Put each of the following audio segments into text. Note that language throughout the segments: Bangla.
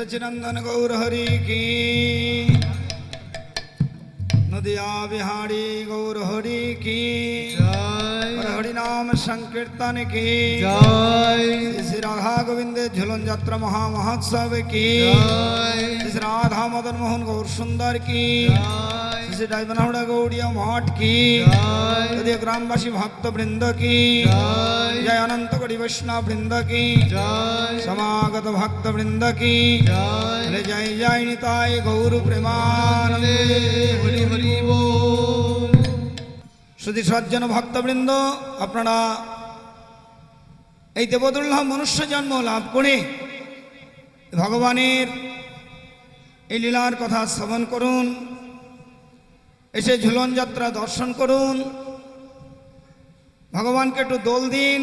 सचिनंदन गौर हरि की। नदिया बिहारी गौर हरि की। और हरि नाम संकीर्तन की। जय। श्री राधा गोविंद झुलन यात्रा महा महोत्सव की। श्री राधा मदन मोहन गौर सुंदर की। শ্রী ডাইবনাহুড়া গৌড়িয়া মঠ কি যদি গ্রামবাসী ভক্তবৃন্দ কি জয় অনন্ত করি বৈষ্ণব বৃন্দ কি সমাগত ভক্তবৃন্দ কি জয় জয় নিতাই গৌর প্রেমানন্দে শ্রুতি সজ্জন ভক্তবৃন্দ আপনারা এই দেবদুল্লাহ মনুষ্য জন্ম লাভ করে ভগবানের এই লীলার কথা শ্রবণ করুন এসে ঝুলন যাত্রা দর্শন করুন। ভগবানকে একটু দোল দিন,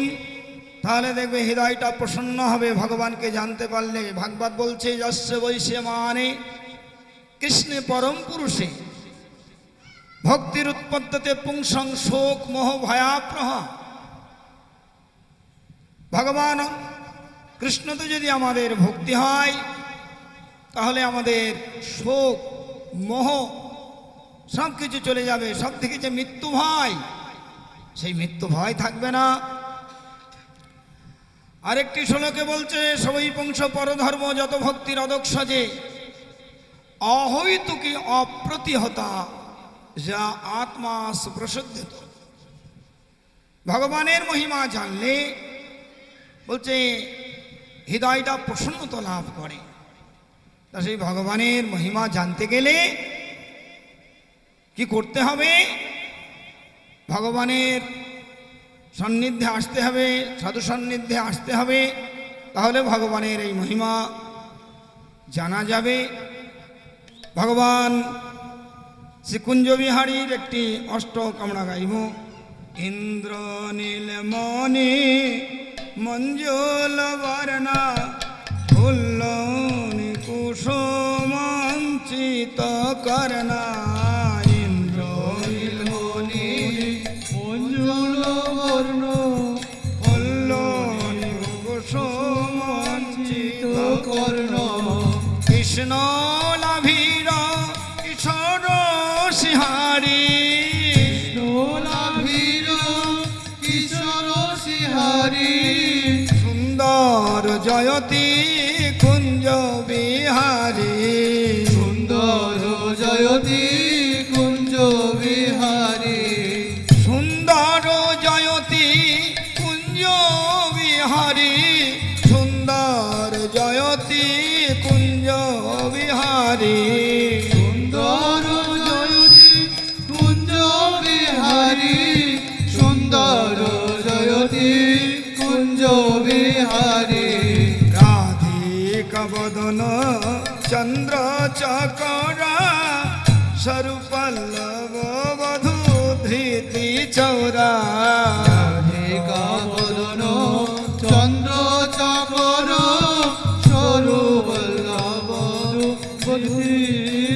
তাহলে দেখবে হৃদয়টা প্রসন্ন হবে। ভগবানকে জানতে পারলে, ভাগবত বলছে যস্য বৈশে মানে কৃষ্ণে পরম পুরুষে। ভক্তির উৎপত্তিতে পুংসং শোক মোহ ভয়াপ্রহ। ভগবান কৃষ্ণতে যদি আমাদের ভক্তি হয়, তাহলে আমাদের শোক মোহ সব কিছু চলে যাবে সব থেকে যে মৃত্যু ভয়, সেই মৃত্যু ভয় থাকবে না। আরেকটি শ্লোকে বলছে সবই পুংস পরধর্ম যত ভক্তির অদক্ষ যে অহৈতুকি অপ্রতিহতা, যা আত্মা সুপ্রসিদ্ধিত। ভগবানের মহিমা জানলে, বলছে, হৃদয়টা প্রসন্নতা লাভ করে। তা সেই ভগবানের মহিমা জানতে গেলে কি করতে হবে? ভগবানের সান্নিধ্যে আসতে হবে, সাধু সান্নিধ্যে আসতে হবে, তাহলে ভগবানের এই মহিমা জানা যাবে। ভগবান শ্রীকুঞ্জ বিহারীর একটি অষ্ট আমরা গাইব। ইন্দ্র নীল মণি, মঞ্জুল বর্ণা ফুল্ল কুসুমাঞ্চিত করণা। সুন্দর জয়তী। সরুপল্লব বধু ধৃতি চৌরা চন্দ্র চকর সরু বল্লভ বধূ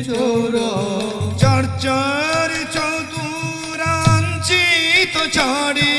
চোর চর্চর চড়ি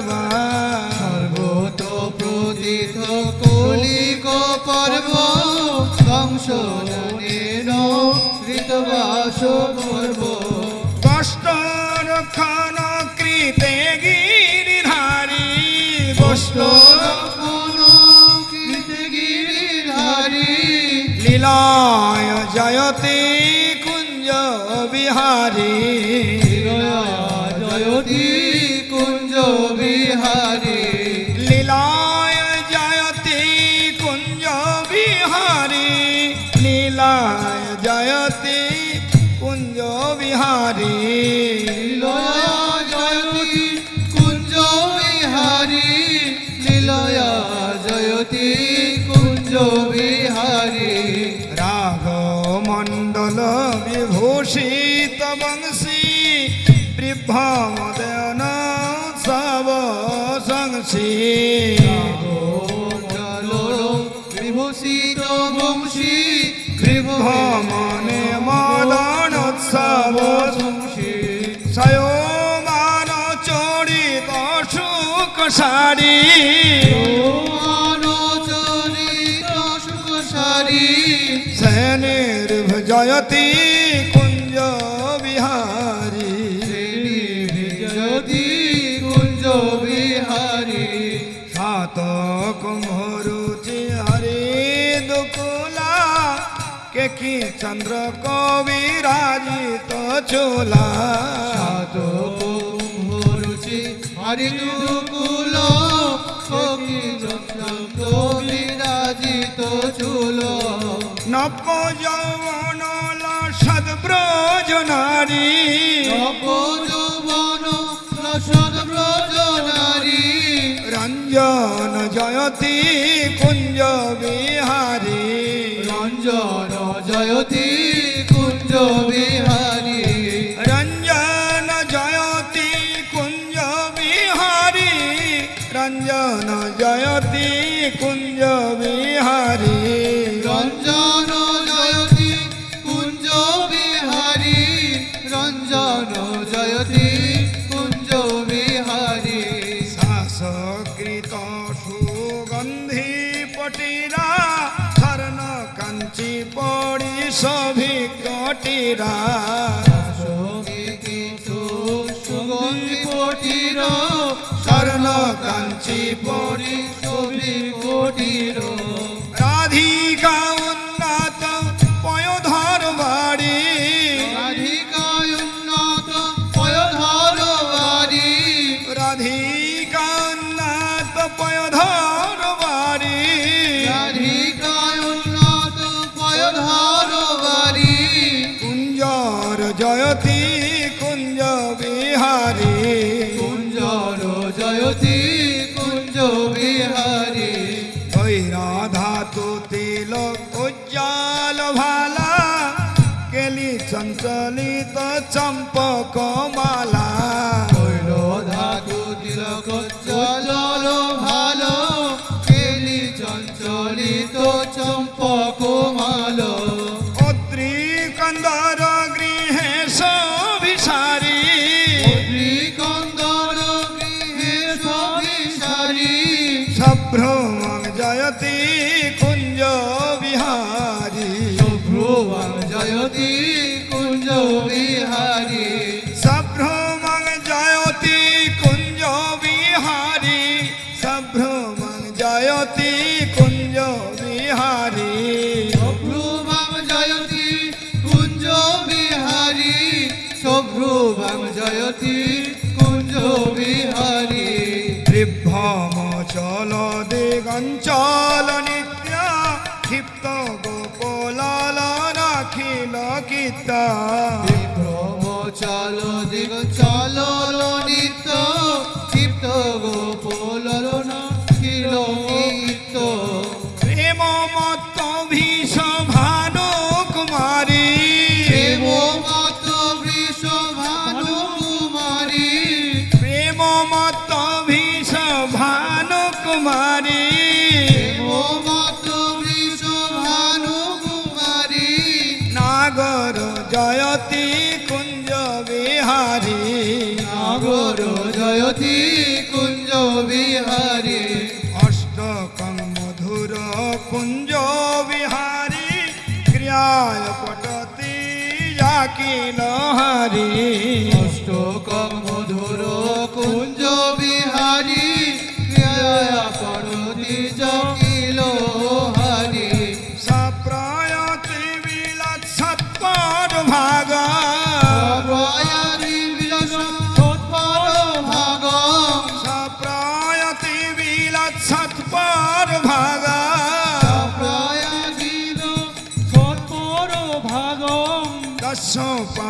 গর্বা সর্বত প্রদিত কলিক পর্ব বংশনের ঋতবাস পর্ব কষ্ট রক্ষণ কৃতে গিরিধারী। কষ্ট কৃতগিরিধারী লীলায় জয়তে কুঞ্জ বিহারী। লীলয়া জয়তি কুঞ্জ বিহারী। রাঘ মণ্ডল বিভূষিত বংশী বৃভমদন সব সংসী বিভূষিত বংশী বৃভমনে মদন সব সংসী সয় সারি। সেনের জয়তী কুঞ্জ বিহারি। জয়তী কুঞ্জ বিহারি। সাত কুম্ভরুচি হরি দুকুলা। কে কি চন্দ্র কবিরাজিত চোলা। সাত কুম্ভরুচি হরি দুকুলা। নারী নবযৌবন রসদ ব্রজ নারী রঞ্জন জয়তী কুঞ্জ বিহারী। রঞ্জন জয়তী পটিরা স্বর্ণ কাঞ্চি পরি ছবি পটির রাধিকা কমালা। চলো ভালো কেলি চঞ্চলিত চম্পা পিতা ব্রহ্মচারী জয়তি কুঞ্জ বিহারী। নাগর জয়তি কুঞ্জ বিহারী। অষ্টকং মধুর কুঞ্জ বিহারী। ক্রিয়ায় পটতি জাকিল হারী। So far.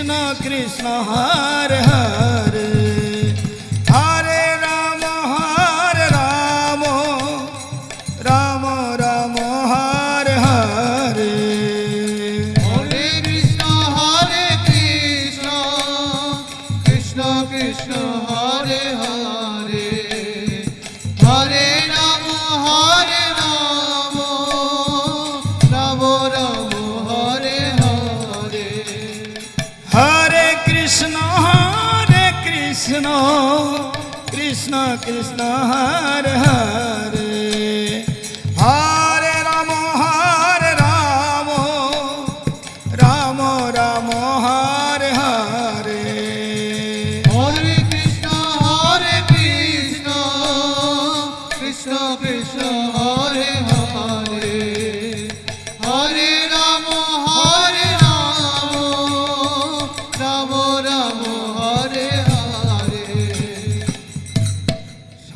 কৃষ্ণ কৃষ্ণ হরে হরে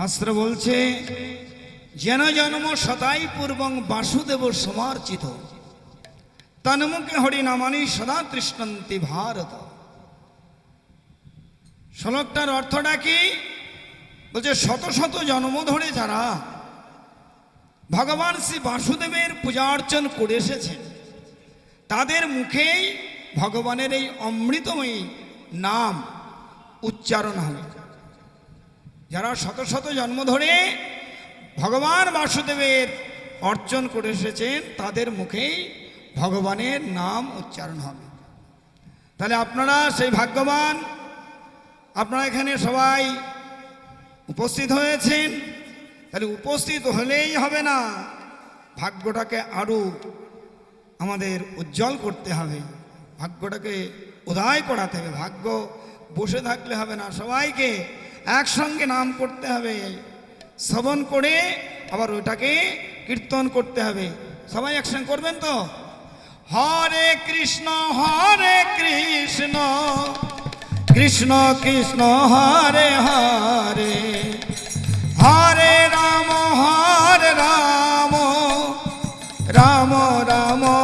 শাস্ত্র বলছে, যেন জন্ম সদাই পূর্বং বাসুদেব সমার্চিত তন্মুখে হরি নামানি সদা তৃষ্ণন্তি ভারত। শ্লোকটার অর্থটা কি? বলছে, শত শত জন্ম ধরে যারা ভগবান শ্রী বাসুদেবের পূজা অর্চন করে এসেছেন, তাদের মুখেই ভগবানের এই অমৃতময়ী নাম উচ্চারণ হবে যারা শত শত জন্ম ধরে ভগবান বাসুদেবের অর্জন করে এসেছেন, তাদের মুখেই ভগবানের নাম উচ্চারণ হবে। তাহলে আপনারা সেই ভাগ্যবান, আপনারা এখানে সবাই উপস্থিত হয়েছেন, তাহলে উপস্থিত হলেই হবে না, ভাগ্যটাকে আরও আমাদের উজ্জ্বল করতে হবে, ভাগ্যটাকে উদয় করাতে হবে, ভাগ্য বসে থাকলে হবে না সবাইকে। একসঙ্গে নাম করতে হবে। শ্রবণ করে আবার ওটাকে কীর্তন করতে হবে। সবাই একসঙ্গে করবেন তো? হরে কৃষ্ণ হরে কৃষ্ণ কৃষ্ণ কৃষ্ণ, হরে হরে। হরে রাম হরে রাম রাম রাম।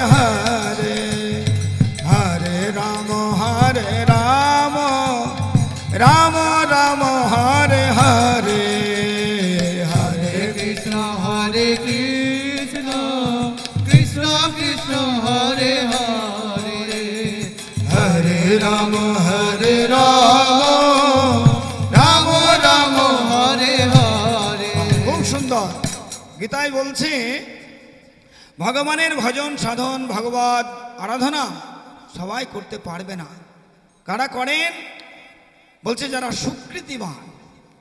গীতায় বলছে, ভগবানের ভজন, সাধন, ভগবত, আরাধনা সবাই করতে পারবে না। কারা করেন? বলছে, যারা সুকৃতিবান,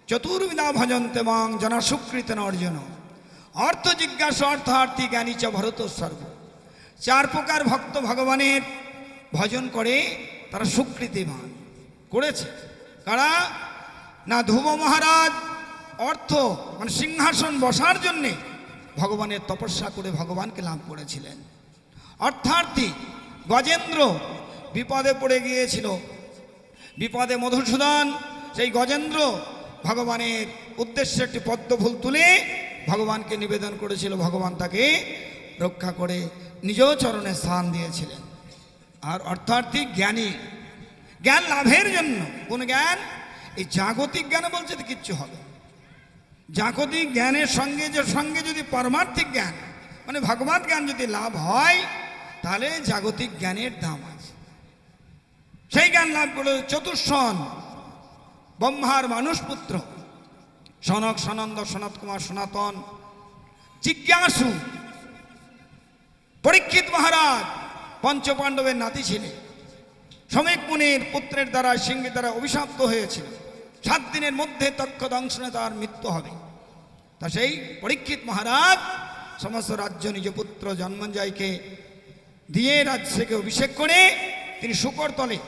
চতুর্বিধা ভজন্তে মাং, যারা সুকৃত অর্জন। অর্থ জিজ্ঞাসা, অর্থার্থী জ্ঞানী চ ভরত সর্ব। চার প্রকার ভক্ত ভগবানের ভজন করে, তারা সুকৃতিবান। করেছে। কারা? না, ধ্রুব মহারাজ, অর্থ মানে সিংহাসন বসার জন্যে ভগবানের তপস্যা করে ভগবানকে লাভ করেছিলেন। অর্থার্থী গজেন্দ্র বিপদে পড়ে গিয়েছিল। বিপদে মধুসূদন, সেই গজেন্দ্র ভগবানের উদ্দেশ্যে একটি পদ্মফুল তুলে ভগবানকে নিবেদন করেছিল। ভগবান তাকে রক্ষা করে নিজ চরণে স্থান দিয়েছিলেন। আর অর্থার্থী জ্ঞানী। জ্ঞান লাভের জন্য। কোন জ্ঞান? এই জাগতিক জ্ঞানে বলছে তো কিচ্ছু হবে। জাগতিক জ্ঞানের সঙ্গে যে সঙ্গে যদি পারমার্থিক জ্ঞান মানে ভগবত জ্ঞান যদি লাভ হয়, তাহলে জাগতিক জ্ঞানের দাম আছে। সেই জ্ঞান লাভ করে চতুর্শন ব্রহ্মার মানুষ পুত্র সনক সনন্দ সনত কুমার সনাতন, জিজ্ঞাসু, পরীক্ষিত মহারাজ, পঞ্চপাণ্ডবের নাতি ছিলেন। শ্রমিক মুনির পুত্রের দ্বারা সিংহের দ্বারা অভিশপ্ত হয়েছিল। সাত দিনের মধ্যে তক্ষ দংশনে তার মৃত্যু হবে। তা সেই পরীক্ষিত মহারাজ সমস্ত রাজ্য নিজ পুত্র জন্মঞ্জয়কে দিয়ে রাজ্যকে অভিষেক করে তিনি শুকর তলে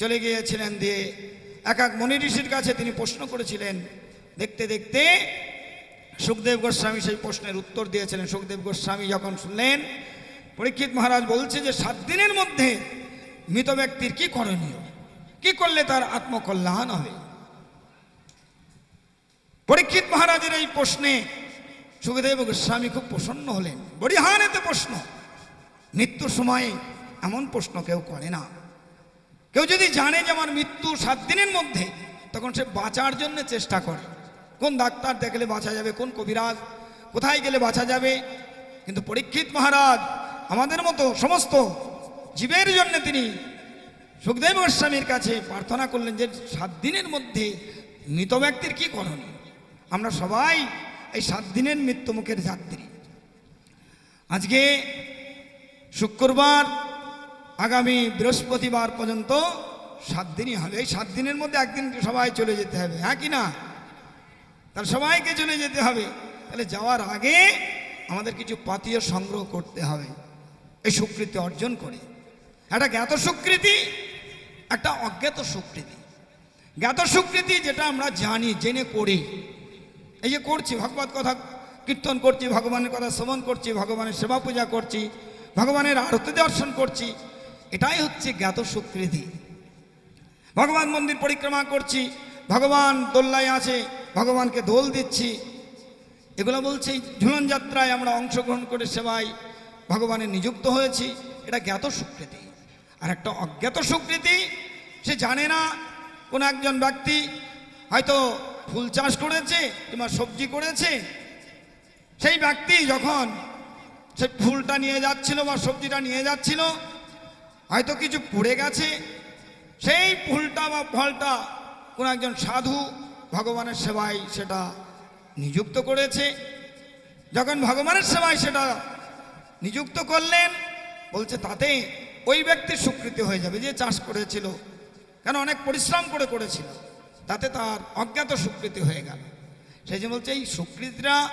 চলে গিয়েছিলেন দিয়ে এক এক মনি ঋষির কাছে তিনি প্রশ্ন করেছিলেন। দেখতে দেখতে সুখদেব গোস্বামী সেই প্রশ্নের উত্তর দিয়েছিলেন। সুখদেব গোস্বামী যখন শুনলেন, পরীক্ষিত মহারাজ বলছে যে সাত দিনের মধ্যে মৃত ব্যক্তির কি করণীয়? কি করলে তার আত্মকল্যাণ হবে? পরীক্ষিত মহারাজের এই প্রশ্নে সুখদেব গোস্বামী খুব প্রসন্ন হলেন। বরিহানেতে প্রশ্ন, মৃত্যুর সময় এমন প্রশ্ন কেউ করে না। কেউ যদি জানে যে আমার মৃত্যু সাত দিনের মধ্যে, তখন সে বাঁচার জন্য চেষ্টা করে। কোন ডাক্তার দেখলে বাঁচা যাবে, কোন কবিরাজ, কোথায় গেলে বাঁচা যাবে? কিন্তু পরীক্ষিত মহারাজ আমাদের মতো সমস্ত জীবের জন্য তিনি সুখদেব গোস্বামীর কাছে প্রার্থনা করলেন যে সাত দিনের মধ্যে মৃত ব্যক্তির কি করণীয়? আমরা সবাই এই সাত দিনের মৃত্যুমুখের যাত্রী। আজকে শুক্রবার, আগামী বৃহস্পতিবার পর্যন্ত সাত দিনই হবে। এই সাত দিনের মধ্যে একদিন সবাই চলে যেতে হবে হ্যাঁ কি না? তাহলে সবাইকে চলে যেতে হবে। তাহলে যাওয়ার আগে আমাদের কিছু পাতীয় সংগ্রহ করতে হবে। এই স্বীকৃতি অর্জন করে। একটা জ্ঞাত স্বীকৃতি একটা অজ্ঞাত স্বীকৃতি জ্ঞাত স্বীকৃতি যেটা আমরা জানি, জেনে করি এই যে করছি, ভগবত কথা কীর্তন করছি, ভগবানের কথা শ্রবণ করছি, ভগবানের সেবা পূজা করছি, ভগবানের আরতি দর্শন করছি, এটাই হচ্ছে জ্ঞাত স্বীকৃতি ভগবান মন্দির পরিক্রমা করছি, ভগবান দোল্লায় আছে, ভগবানকে দোল দিচ্ছি। এগুলো বলছে, ঝুলন যাত্রায় আমরা অংশগ্রহণ করে সেবায় ভগবানের নিযুক্ত হয়েছি, এটা জ্ঞাত স্বীকৃতি আর একটা অজ্ঞাত স্বীকৃতি সে জানে না কোন একজন ব্যক্তি হয়তো ফুল চাষ করেছে কিংবা সবজি করেছে, সেই ব্যক্তি যখন সেই ফুলটা নিয়ে যাচ্ছিল বা সবজিটা নিয়ে যাচ্ছিল, হয়তো কিছু পড়ে গেছে, সেই ফুলটা বা ফলটা কোন একজন সাধু ভগবানের সেবায় সেটা নিযুক্ত করেছে। যখন ভগবানের সেবায় সেটা নিযুক্ত করলেন, বলছে তাতে ওই ব্যক্তির স্বীকৃতি হয়ে যাবে যে চাষ করেছিল, কেন অনেক পরিশ্রম করে করেছিল। তাতে তার অজ্ঞাত স্বীকৃতি হয়ে গেল। সেই জন্য বলছে, এই স্বীকৃতিটা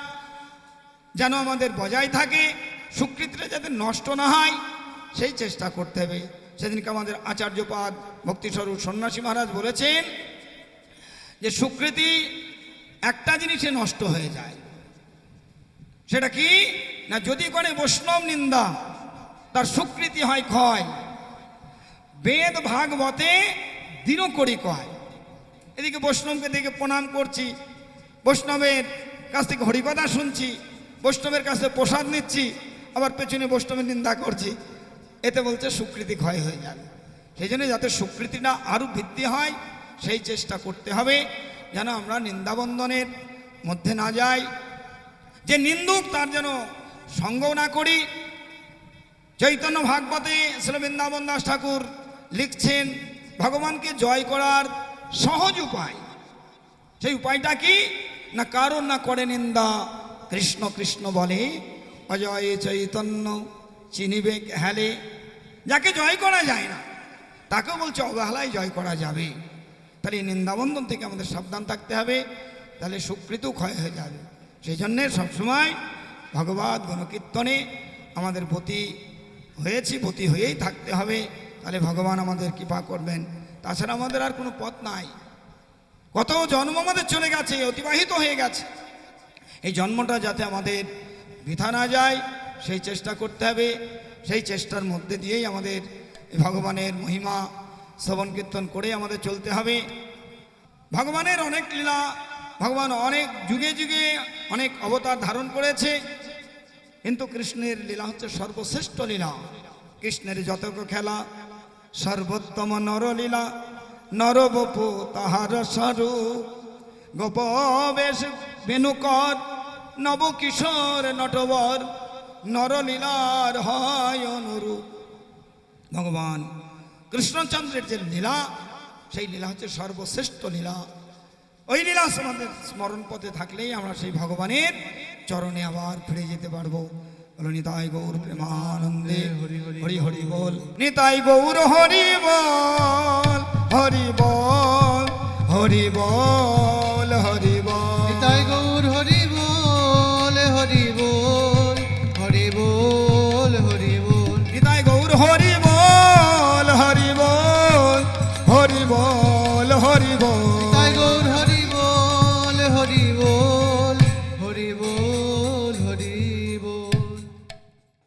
যেন আমাদের বজায় থাকে স্বীকৃতিটা যাতে নষ্ট না হয়, সেই চেষ্টা করতে হবে। সেদিনকে আমাদের আচার্যপাদ ভক্তিস্বরূপ সন্ন্যাসী মহারাজ বলেছেন যে স্বীকৃতি একটা জিনিসে নষ্ট হয়ে যায়। সেটা কি? না, যদি করে বৈষ্ণব নিন্দা, তার স্বীকৃতি হয় ক্ষয়। বেদ ভাগবতে দিনও করি কয়। এদিকে বৈষ্ণবকে দেখে প্রণাম করছি। বৈষ্ণবের কাছ থেকে হরিকথা শুনছি। বৈষ্ণবের কাছে প্রসাদ নিচ্ছি। আবার পেছনে বৈষ্ণবের নিন্দা করছি। এতে বলছে স্বীকৃতি ক্ষয় হয়ে যাবে। সেই জন্য যাতে স্বীকৃতিটা আরও বৃদ্ধি হয়, সেই চেষ্টা করতে হবে। যেন আমরা নিন্দাবন্ধনের মধ্যে না যাই। যে নিন্দুক, তার যেন সঙ্গ না করি। চৈতন্য ভাগবতে শ্রী বৃন্দাবন দাস ঠাকুর লিখছেন, ভগবানকে জয় করার সহজ উপায়। সেই উপায়টা কি? না কারণ না করে নিন্দা। কৃষ্ণ কৃষ্ণ বলে, অজয় চৈতন্য চিনিবে হেলে। যাকে জয় করা যায় না, তাকেও বলছে অবহেলায় জয় করা যাবে। তাহলে এই নিন্দাবন্ধন থেকে আমাদের সাবধান থাকতে হবে, তাহলে সুকৃত ক্ষয় হয়ে যাবে। সেই জন্যে সবসময় ভগবত গণকীর্তনে আমাদের প্রতি হয়েছি প্রতি হয়েই থাকতে হবে। তাহলে ভগবান আমাদের কৃপা করবেন। তাছাড়া আমাদের আর কোনো পথ নাই। কত জন্ম আমাদের চলে গেছে, অতিবাহিত হয়ে গেছে। এই জন্মটা যাতে আমাদের বৃথা না যায়, সেই চেষ্টা করতে হবে। সেই চেষ্টার মধ্যে দিয়েই আমাদের ভগবানের মহিমা শ্রবণ কীর্তন করে আমাদের চলতে হবে। ভগবানের অনেক লীলা, ভগবান অনেক যুগে যুগে অনেক অবতার ধারণ করেছে। কিন্তু কৃষ্ণের লীলা হচ্ছে সর্বশ্রেষ্ঠ লীলা। কৃষ্ণের যতক খেলা সর্বোত্তম নরলীলা, নরবপু তাহার স্বরূপ গোপবেশ বেনুকর নবকিশোর নটবর, নরলীলার হয় অনুরূপ। ভগবান কৃষ্ণচন্দ্রের যে লীলা, সেই লীলা হচ্ছে সর্বশ্রেষ্ঠ লীলা। ওই লীলা আমাদের স্মরণ পথে থাকলেই আমরা সেই ভগবানের চরণে আবার ফিরে যেতে পারব। বলো নিতাই গৌর প্রেমানন্দে। হরি হরি হরি হরি বল। নিতাই গৌর হরি বল। হরি বল হরি বল হরি